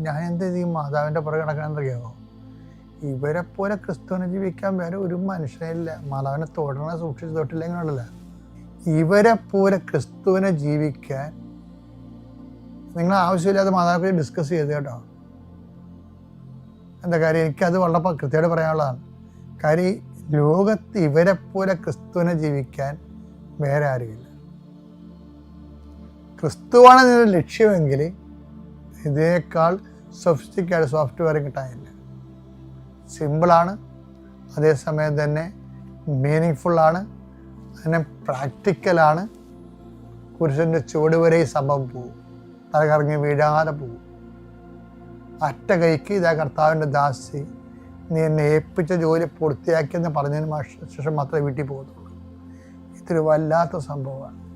ഞാൻ എന്ത് ചെയ്യും മാതാവിന്റെ പുറകെ കിടക്കണമെന്നറിയാമോ ഇവരെ പോലെ ക്രിസ്തുവിനെ ജീവിക്കാൻ വേറെ ഒരു മനുഷ്യനില്ല മാതാവിനെ തൊടണ സൂക്ഷിച്ച് തൊട്ടില്ലെങ്കിലുണ്ടല്ല ഇവരെ പോലെ ക്രിസ്തുവിനെ ജീവിക്കാൻ നിങ്ങൾ ആവശ്യമില്ലാതെ മാതാവിനെ ഡിസ്കസ് ചെയ്ത് കേട്ടോ. എന്താ കാര്യം? എനിക്കത് വളരെ കൃത്യമായിട്ട് പറയാനുള്ളതാണ്. കാര്യം ലോകത്ത് ഇവരെ പോലെ ക്രിസ്തുവിനെ ജീവിക്കാൻ വേറെ ആരുമില്ല. ക്രിസ്തുവാണ് നിന്റെ ലക്ഷ്യമെങ്കിൽ ഇതിനേക്കാൾ സൊഫിസ്റ്റിക്കായിട്ട് സോഫ്റ്റ്വെയർ കിട്ടാനില്ല. സിമ്പിളാണ് അതേസമയം തന്നെ മീനിങ് ഫുള്ളാണ് അതിനെ പ്രാക്ടിക്കലാണ്. പുരുഷന്റെ ചുവട് വരെ ഈ സംഭവം പോകും തലകറങ്ങി വീഴാതെ പോകും അറ്റ കൈക്ക് ഇതാ കർത്താവിന്റെ ദാസി നീ എന്നെ ഏൽപ്പിച്ച ജോലി പൂർത്തിയാക്കിയെന്ന് പറഞ്ഞതിന് ശേഷം മാത്രമേ വീട്ടിൽ പോകുന്നുള്ളൂ ഇതൊരു വല്ലാത്ത സംഭവമാണ്.